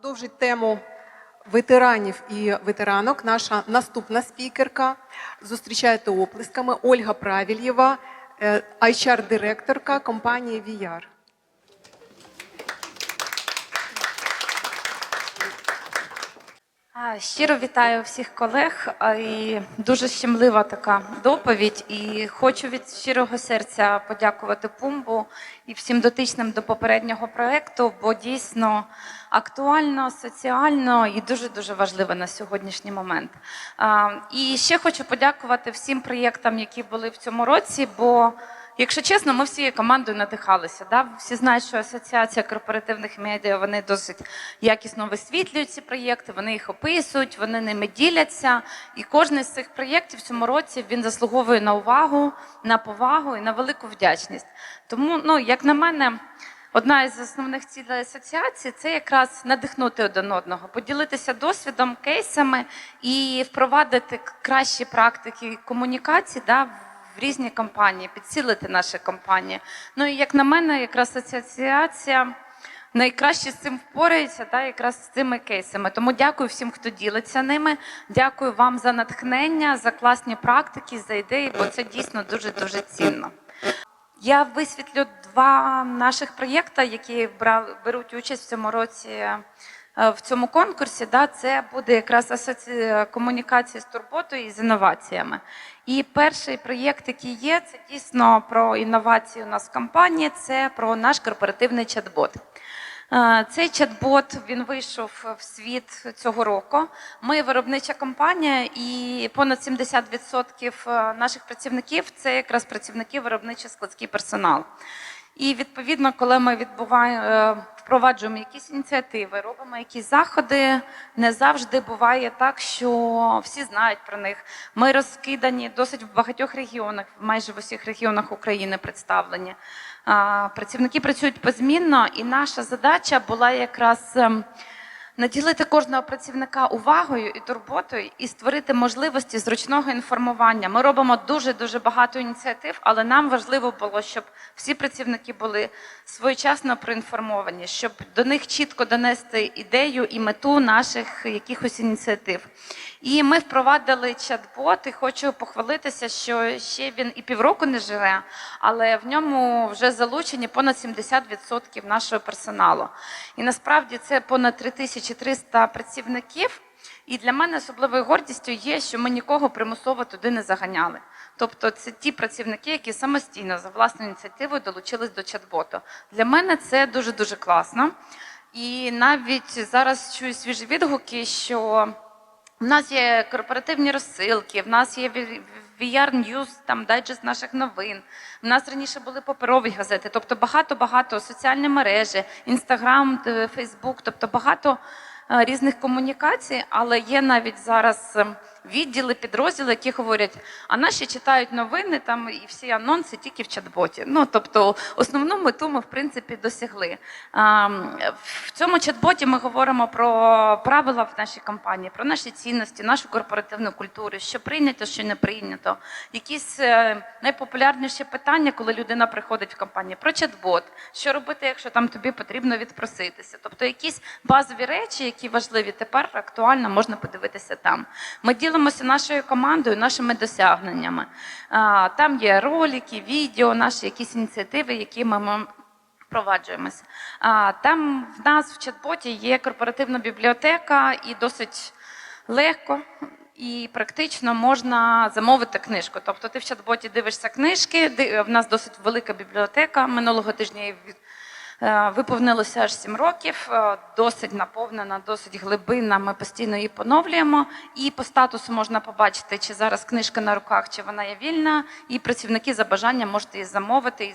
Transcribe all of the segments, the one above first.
Продовжить тему ветеранів і ветеранок. Наша наступна спікерка. зустрічаєте оплесками Ольга Правільєва, е, HR-директорка компанії VR. Щиро вітаю всіх колег. І дуже щемлива така доповідь. І хочу від щирого серця подякувати Пумбу і всім дотичним до попереднього проекту, бо дійсно актуально, соціально і дуже дуже важливо на сьогоднішній момент. І ще хочу подякувати всім проєктам, які були в цьому році. бо Якщо чесно, ми всією командою надихалися. Да? Всі знають, що асоціація корпоративних медіа вони досить якісно висвітлюють ці проєкти, вони їх описують, вони ними діляться. І кожен з цих проєктів цьому році він заслуговує на увагу, на повагу і на велику вдячність. Тому, ну як на мене. Одна із основних цілей асоціації це якраз надихнути один одного, поділитися досвідом, кейсами і впровадити кращі практики комунікації да, в різні компанії, підсилити наші компанії. Ну і як на мене, якраз асоціація найкраще з цим впорається, да, якраз з цими кейсами. Тому дякую всім, хто ділиться ними. Дякую вам за натхнення, за класні практики, за ідеї, бо це дійсно дуже дуже цінно. Я висвітлю два наших проєкти, які брали, беруть участь в цьому році в цьому конкурсі. Да, це буде якраз асоці... комунікація з турботою і з інноваціями. І перший проєкт, який є, це дійсно про інновації у нас в компанії, це про наш корпоративний чат-бот. Е, Цей чат-бот він вийшов в світ цього року. Ми виробнича компанія, і понад 70% наших працівників це якраз працівники виробничий складський персонал. І відповідно, коли ми відбуваємо, е, впроваджуємо якісь ініціативи, робимо якісь заходи, не завжди буває так, що всі знають про них. Ми розкидані досить в багатьох регіонах, майже в усіх регіонах України представлені. Працівники працюють позмінно, і наша задача була якраз. Наділити кожного працівника увагою і турботою і створити можливості зручного інформування. Ми робимо дуже дуже багато ініціатив, але нам важливо було, щоб всі працівники були своєчасно проінформовані, щоб до них чітко донести ідею і мету наших якихось ініціатив. І ми впровадили чат-бот, і хочу похвалитися, що ще він і півроку не живе, але в ньому вже залучені понад 70% нашого персоналу. І насправді це понад 3300 працівників. І для мене особливою гордістю є, що ми нікого примусово туди не заганяли. Тобто, це ті працівники, які самостійно за власною ініціативою долучились до чат-боту. Для мене це дуже дуже класно. І навіть зараз чую свіжі відгуки, що в нас є корпоративні розсилки, в нас є VR News, там дайджест наших новин. В нас раніше були паперові газети, тобто багато-багато соціальні мережі, Інстаграм, Фейсбук, тобто багато е, різних комунікацій, але є навіть зараз е, відділи, підрозділи, які говорять, а наші читають новини там і всі анонси тільки в чат-боті. Ну тобто основну мету ми в принципі досягли. В цьому чат-боті ми говоримо про правила в нашій компанії, про наші цінності, нашу корпоративну культуру, що прийнято, що не прийнято. Якісь е, найпопулярніші питання, коли людина приходить в компанію, про чат-бот, що робити, якщо там тобі потрібно відпроситися. Тобто якісь базові речі, які важливі тепер актуально можна подивитися там. Ми ділимося нашою командою, нашими досягненнями. Там є ролики, відео, наші якісь ініціативи, які ми впроваджуємося. Там в нас в чат-боті є корпоративна бібліотека і досить легко. І практично можна замовити книжку. Тобто ти в чат-боті дивишся книжки. В нас досить велика бібліотека. Минулого тижня е, виповнилося аж 7 років. е, Досить наповнена, досить глибинна. Ми постійно її поновлюємо. І по статусу можна побачити, чи зараз книжка на руках, чи вона є вільна. І працівники за бажанням можуть її замовити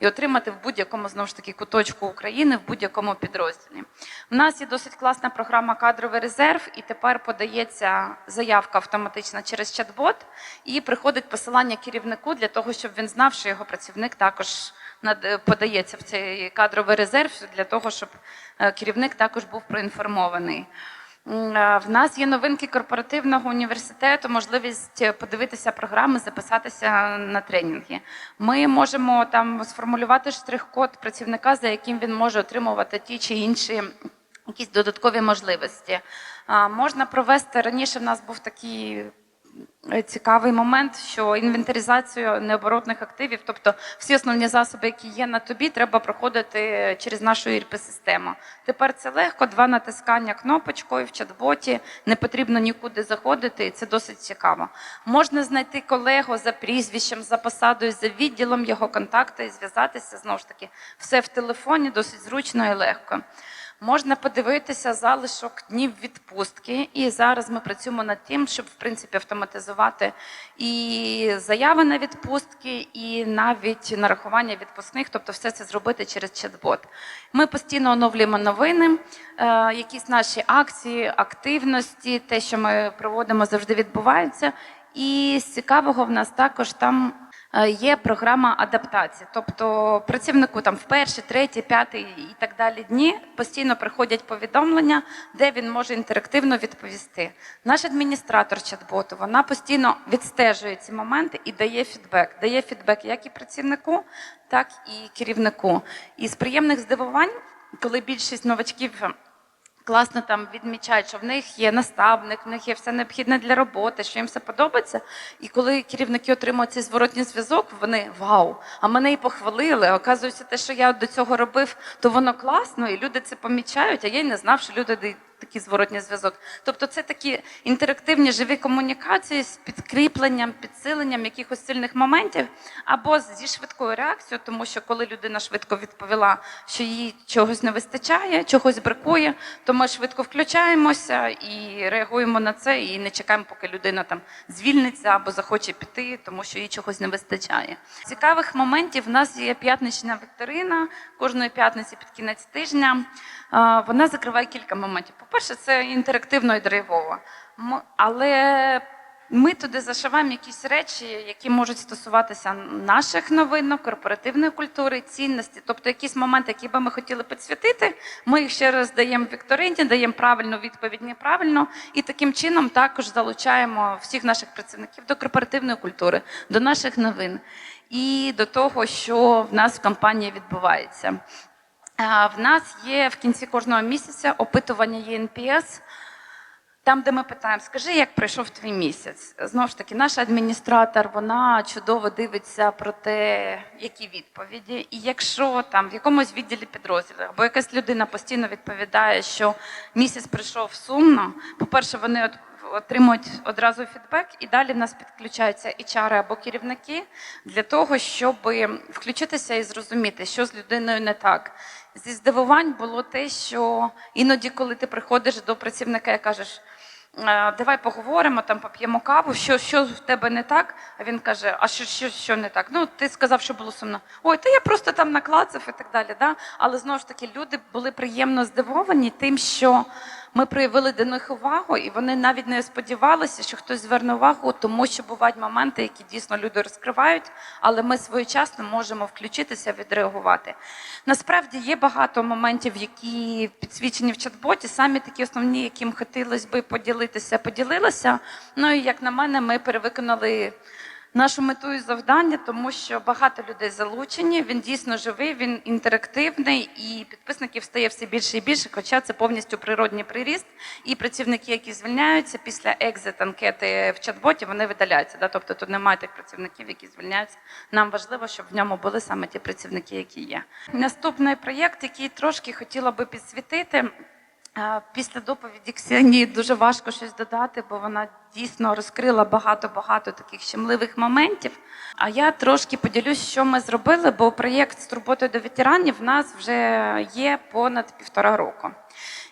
і, отримати в будь-якому знову ж таки куточку України, в будь-якому підрозділі. У нас є досить класна програма Кадровий резерв, і тепер подається заявка автоматично через чат-бот, і приходить посилання керівнику для того, щоб він знав, що його працівник також подається в цей кадровий резерв для того, щоб е, керівник також був проінформований. Е, В нас є новинки корпоративного університету, можливість е, подивитися програми, записатися на тренінги. Ми можемо там сформулювати штрих-код працівника, за яким він може отримувати ті чи інші якісь додаткові можливості. Можна провести раніше. В нас був такий е, цікавий момент, що інвентаризацію необоротних активів, тобто всі основні засоби, які є на тобі, треба проходити через нашу ІРП-систему. Тепер це легко, два натискання кнопочкою в чат-боті, не потрібно нікуди заходити, і це досить цікаво. Можна знайти колегу за прізвищем, за посадою, за відділом його контакти і зв'язатися знову ж таки. Все в телефоні, досить зручно і легко. Можна подивитися залишок днів відпустки, і зараз ми працюємо над тим, щоб в принципі автоматизувати і заяви на відпустки, і навіть нарахування відпускних, тобто все це зробити через чат-бот. Ми постійно оновлюємо новини, е, якісь наші акції, активності, те, що ми проводимо, завжди відбувається. І з цікавого в нас також там є програма адаптації. Тобто працівнику там в перший, третій, п'ятий і так далі дні постійно приходять повідомлення, де він може інтерактивно відповісти. Наш адміністратор чат-боту вона постійно відстежує ці моменти і дає фідбек. Дає фідбек як і працівнику, так і керівнику. І з приємних здивувань, коли більшість новачків класно там відмічають, що в них є наставник, в них є все необхідне для роботи, що їм все подобається. І коли керівники отримують цей зворотній зв'язок, вони вау! А мене і похвалили. Оказується, те, що я до цього робив, то воно класно, і люди це помічають. А я й не знав, що люди такий зворотній зв'язок. Тобто, це такі інтерактивні живі комунікації з підкріпленням, підсиленням якихось сильних моментів, або зі швидкою реакцією, тому що коли людина швидко відповіла, що їй чогось не вистачає, чогось бракує, то ми швидко включаємося і реагуємо на це, і не чекаємо, поки людина там звільниться або захоче піти, тому що їй чогось не вистачає. Цікавих моментів в нас є п'ятнична вікторина кожної п'ятниці під кінець тижня. Вона закриває кілька моментів. По-перше, це інтерактивно і драйвово. Але ми туди зашиваємо якісь речі, які можуть стосуватися наших новинок, корпоративної культури, цінності, тобто якісь моменти, які би ми хотіли підсвітити, ми їх ще раз даємо вікторині, даємо правильну відповідь неправильно, і таким чином також залучаємо всіх наших працівників до корпоративної культури, до наших новин і до того, що в нас в компанії відбувається. В нас є в кінці кожного місяця опитування ЄНПС. Там, де ми питаємо, скажи, як пройшов твій місяць. Знову ж таки, наш адміністратор вона чудово дивиться про те, які відповіді. І якщо там в якомусь відділі підрозділу або якась людина постійно відповідає, що місяць пройшов сумно, по-перше, вони от отримують одразу фідбек, і далі в нас підключаються HR або керівники для того, щоб включитися і зрозуміти, що з людиною не так. Зі здивувань було те, що іноді, коли ти приходиш до працівника і кажеш. «Е, Давай поговоримо, там поп'ємо каву. Що, що в тебе не так? А він каже: А що, що, що не так? Ну, ти сказав, що було сумно. Ой, та я просто там наклацав і так далі. Да? Але знову ж таки, люди були приємно здивовані тим, що ми проявили до них увагу, і вони навіть не сподівалися, що хтось зверне увагу, тому що бувають моменти, які дійсно люди розкривають, але ми своєчасно можемо включитися, відреагувати. Насправді є багато моментів, які підсвічені в чат-боті, самі такі основні, яким хотілося би поділитися, поділилися. Ну і як на мене, ми перевиконали нашу мету і завдання, тому що багато людей залучені. Він дійсно живий, він інтерактивний, і підписників стає все більше і більше. Хоча це повністю природній приріст. І працівники, які звільняються після екзит анкети в чат-боті, вони видаляються. Да? Тобто тут немає тих працівників, які звільняються. Нам важливо, щоб в ньому були саме ті працівники, які є. Наступний проєкт, який трошки хотіла би підсвітити. Після доповіді Ксенії дуже важко щось додати, бо вона дійсно розкрила багато-багато таких щемливих моментів. А я трошки поділюсь, що ми зробили, бо проєкт з турботою до ветеранів в нас вже є понад півтора року.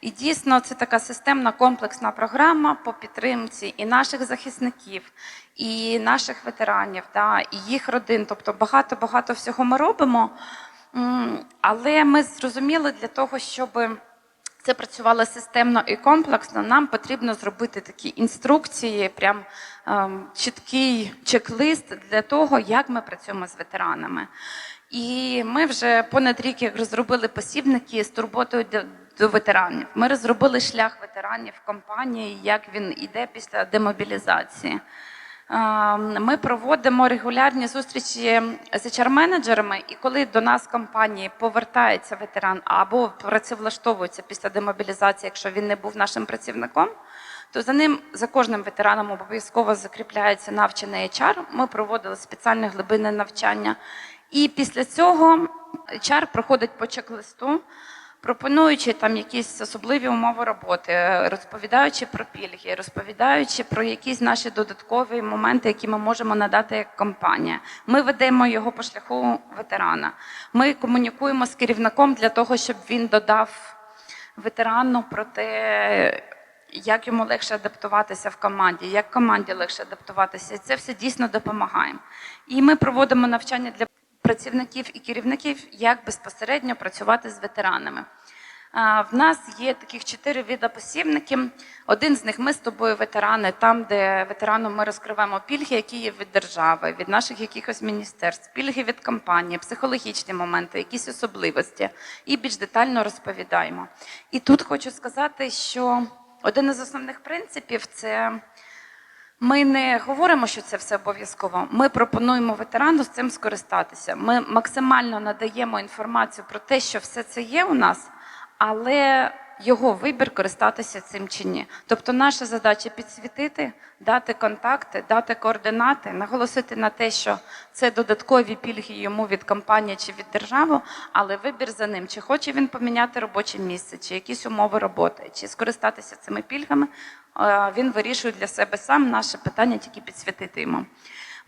І дійсно це така системна комплексна програма по підтримці і наших захисників, і наших ветеранів, да, і їх родин. Тобто багато-багато всього ми робимо. Але ми зрозуміли для того, щоб це працювало системно і комплексно. Нам потрібно зробити такі інструкції, прям ем, чіткий чек-лист для того, як ми працюємо з ветеранами. І ми вже понад рік як розробили посібники з турботою до, до ветеранів. Ми розробили шлях ветеранів компанії, як він іде після демобілізації. Е, Ми проводимо регулярні зустрічі з HR-менеджерами, і коли до нас компанії повертається ветеран або працевлаштовується після демобілізації, якщо він не був нашим працівником, то за ним за кожним ветераном обов'язково закріпляється навчений HR. Ми проводили спеціальне глибинне навчання. І після цього HR проходить по чек-листу, пропонуючи там якісь особливі умови роботи, е, розповідаючи про пільги, розповідаючи про якісь наші додаткові моменти, які ми можемо надати як компанія. Ми ведемо його по шляху ветерана. Ми комунікуємо з керівником для того, щоб він додав ветерану про те, як йому легше адаптуватися в команді, як команді легше адаптуватися. Це все дійсно допомагає. І ми проводимо навчання для працівників і керівників, як безпосередньо працювати з ветеранами. В нас є таких чотири види посібників. Один з них ми з тобою ветерани, там, де ветераном ми розкриваємо пільги, які є від держави, від наших якихось міністерств, пільги від компанії, психологічні моменти, якісь особливості, і більш детально розповідаємо. І тут хочу сказати, що один із основних принципів це. Ми не говоримо, що це все обов'язково. Ми пропонуємо ветерану з цим скористатися. Ми максимально надаємо інформацію про те, що все це є у нас, але його вибір користатися цим чи ні. Тобто, наша задача підсвітити, дати контакти, дати координати, наголосити на те, що це додаткові пільги йому від компанії чи від держави, але вибір за ним, чи хоче він поміняти робоче місце, чи якісь умови роботи, чи скористатися цими пільгами. Він вирішує для себе сам наше питання, тільки підсвітити йому.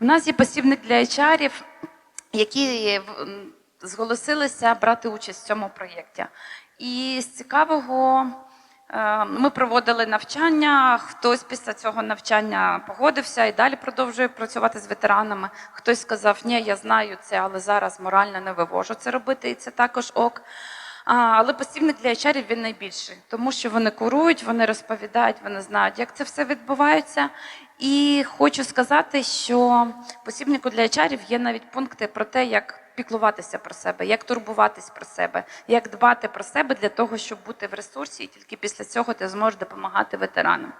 У нас є посібник для HR, які зголосилися брати участь в цьому проєкті. І з цікавого е, ми проводили навчання. Хтось після цього навчання погодився і далі продовжує працювати з ветеранами. Хтось сказав, ні, я знаю це, але зараз морально не вивожу це робити, і це також ок. Але посібник для HR він найбільший, тому що вони курують, вони розповідають, вони знають, як це все відбувається. І хочу сказати, що посібнику для HR є навіть пункти про те, як піклуватися про себе, як турбуватись про себе, як дбати про себе для того, щоб бути в ресурсі, і тільки після цього ти зможеш допомагати ветеранам.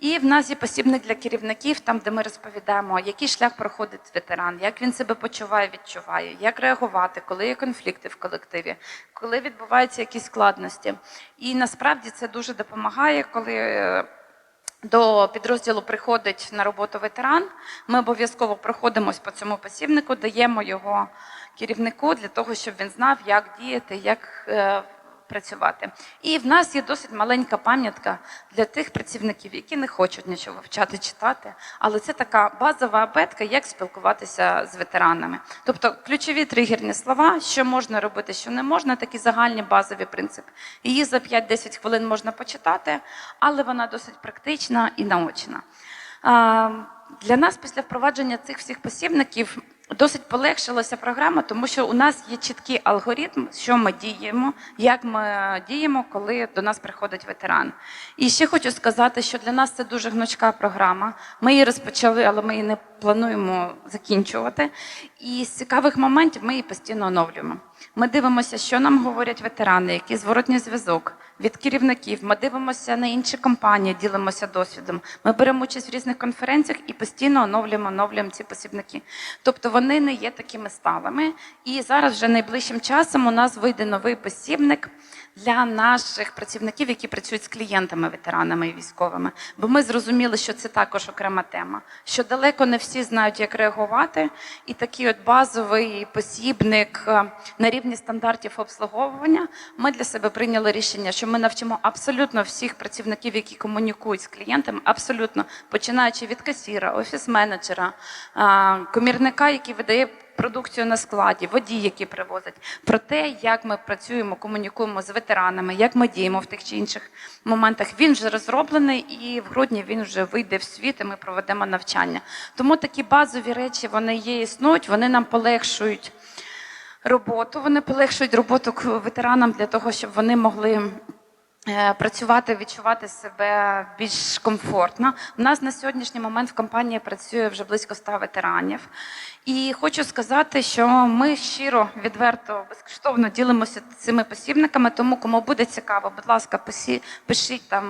І в нас є посібник для керівників, там, де ми розповідаємо, який шлях проходить ветеран, як він себе почуває, відчуває, як реагувати, коли є конфлікти в колективі, коли відбуваються якісь складності. І насправді це дуже допомагає, коли е, до підрозділу приходить на роботу ветеран. Ми обов'язково проходимось по цьому посібнику, даємо його керівнику для того, щоб він знав, як діяти, як е, працювати. І в нас є досить маленька пам'ятка для тих працівників, які не хочуть нічого вивчати, читати. Але це така базова абетка, як спілкуватися з ветеранами. Тобто ключові тригерні слова, що можна робити, що не можна, такі загальні базові принципи. Її за 5-10 хвилин можна почитати, але вона досить практична і наочна. Для нас після впровадження цих всіх посібників досить полегшилася програма, тому що у нас є чіткий алгоритм, що ми діємо, як ми діємо, коли до нас приходить ветеран. І ще хочу сказати, що для нас це дуже гнучка програма. Ми її розпочали, але ми її не плануємо закінчувати. І з цікавих моментів ми її постійно оновлюємо. Ми дивимося, що нам говорять ветерани, який зворотній зв'язок від керівників. Ми дивимося на інші компанії, ділимося досвідом. Ми беремо участь в різних конференціях і постійно оновлюємо, оновлюємо ці посібники. Тобто вони не є такими сталими. І зараз вже найближчим часом у нас вийде новий посібник для наших працівників, які працюють з клієнтами, ветеранами і військовими. Бо ми зрозуміли, що це також окрема тема, що далеко не всі знають, як реагувати, і такий от базовий посібник е, на рівні стандартів обслуговування. Ми для себе прийняли рішення, що ми навчимо абсолютно всіх працівників, які комунікують з клієнтами, абсолютно починаючи від касіра, офіс-менеджера, е, комірника, який видає продукцію на складі, водій, які привозять, про те, як ми працюємо, комунікуємо з ветеранами, як ми діємо в тих чи інших моментах. Він вже розроблений, і в грудні він вже вийде в світ, і ми проведемо навчання. Тому такі базові речі вони є, існують, вони нам полегшують роботу. Вони полегшують роботу ветеранам для того, щоб вони могли е, працювати, відчувати себе більш комфортно. У нас на сьогоднішній момент в компанії працює вже близько 100 ветеранів. І хочу сказати, що ми щиро, відверто, безкоштовно ділимося цими посібниками. Тому, кому буде цікаво, будь ласка, писі- пишіть там.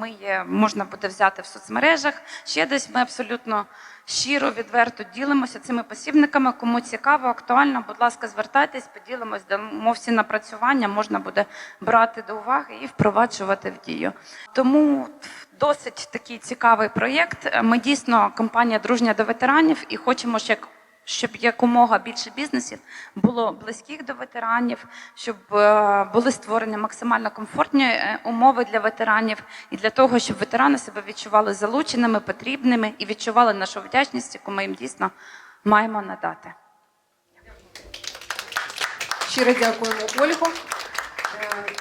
Ми є, можна буде взяти в соцмережах. Ще десь ми абсолютно щиро, відверто ділимося цими посібниками. Кому цікаво, актуально, будь ласка, звертайтесь, поділимось, дамо всі напрацювання, можна буде брати до уваги і впроваджувати в дію. Тому досить такий цікавий проєкт. Ми дійсно компанія дружня до ветеранів і хочемо ще щоб якомога більше бізнесів було близьких до ветеранів, щоб е, були створені максимально комфортні е, умови для ветеранів, і для того, щоб ветерани себе відчували залученими, потрібними і відчували нашу вдячність, яку ми їм дійсно маємо надати. Щиро дякуємо Ольгу. Е,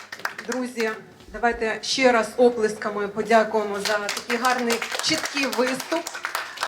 Друзі, давайте ще раз оплесками подякуємо за такий гарний чіткий виступ.